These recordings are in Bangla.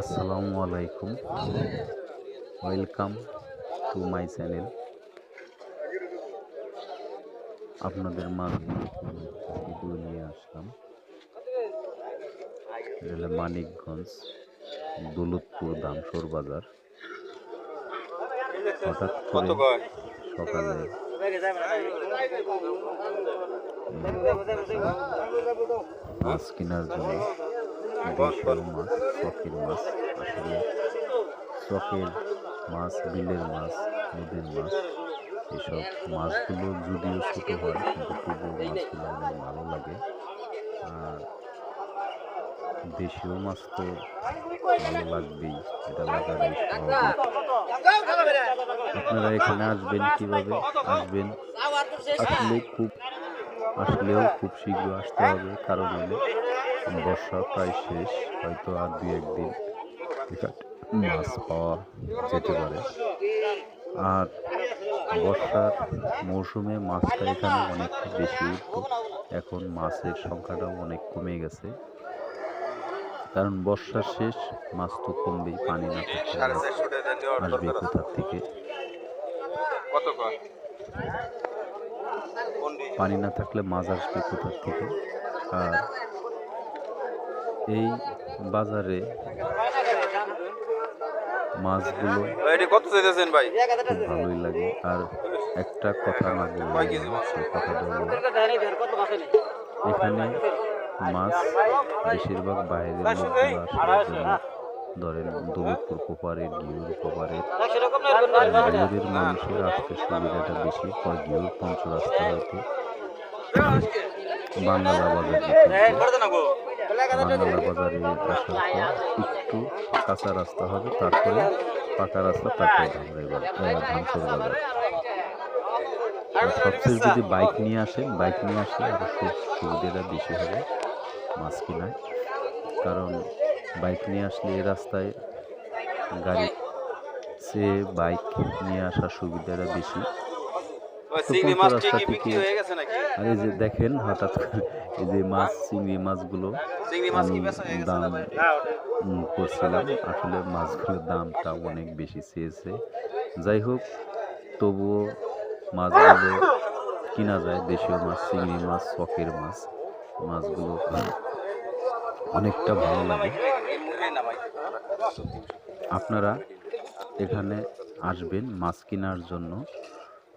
আসসালামু আলাইকুম। ওয়েলকাম টু মাই চ্যানেল আপনাদের মাঝে ভিডিও নিয়ে আসলাম। এটা মানিকগঞ্জ দৌলতপুর দামসর বাজার। হঠাৎ করে সকালে মাছ কেনার জন্য দেশীয় মাছ চকের মাছ আসলে। চকের মাছ বিলের মাছ নদীর মাছ এসব মাছগুলো যদিও ছোট হয়, কিন্তু তবুও মাছগুলো অনেক ভালো লাগে। আর দেশীয় মাছ তো ভালো লাগবেই, এটা লাগাটাই আপনারা এখানে আসবেন কীভাবে? আসবেন আসলে খুব আসলেও খুব শীঘ্র আসতে হবে, কারণ বর্ষা প্রায় শেষ হয়তো আর দুই একদিন। মাছ পাওয়া যেতে পারে। আর বর্ষার মৌসুমে মাছটা এখানে অনেক বেশি উঠতো। এখন মাছের সংখ্যাটাও অনেক কমে গেছে। কারণ বর্ষার শেষ মাছ তো কমবেই পানি না আসবে কোথার থেকে? পানি না থাকলে মাছ আসবে কোথার থেকে? আর এই বাজারে মাছগুলো কত চাইতেছেন ভাই? ভালোই লাগে। আর একটা কথা না বললে কথাটা হলো এখানে মাছ বেশিরভাগ বাইরের লোকগুলো ধরেন দৌলতপুর কোপারের গিউর কোপারের গিউরের মানুষের আসতে সুবিধাটা বেশি। গিউর পঞ্চ রাস্তা হইতে বাংলা বাজার বাংলা বাজারে আসার পর একটু কাঁচা রাস্তা হবে তারপরে পাকা রাস্তা তারপরে ধামরাই বাজার আর সবচেয়ে যদি বাইক নিয়ে আসেন বাইক নিয়ে আসলে আরও সুবিধাটা বেশি হবে মাছ কেনায় কারণ বাইক নিয়ে আসলে এই রাস্তায় গাড়ি সে বাইক নিয়ে আসার সুবিধাটা বেশি। চিংড়ি পঞ্চ কি বিক্রি হয়ে গেছে নাকি? আর এই যে দেখেন হঠাৎ এই যে মাছ চিংড়ি মাছগুলো চিংড়ি মাছ কি বেচা হয়ে গেছে করছিলাম। আসলে মাছগুলোর দামটা অনেক বেশি চেয়েছে। যাই হোক তবুও মাছগুলো কিনা যায় দেশীয় মাছ চিংড়ি মাছ চকের মাছ মাছগুলো অনেকটা ভালো লাগে। আপনারা এখানে আসবেন মাছ কেনার জন্য।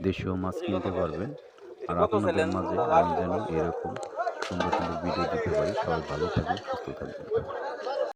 দেশীয় মাছ কিনতে পারবেন। আর আপনাদের মাঝে আমি যেন এরকম সুন্দর সুন্দর ভিডিও দিতে পারি। সবাই ভালো থাকবেন সুস্থ থাকবেন।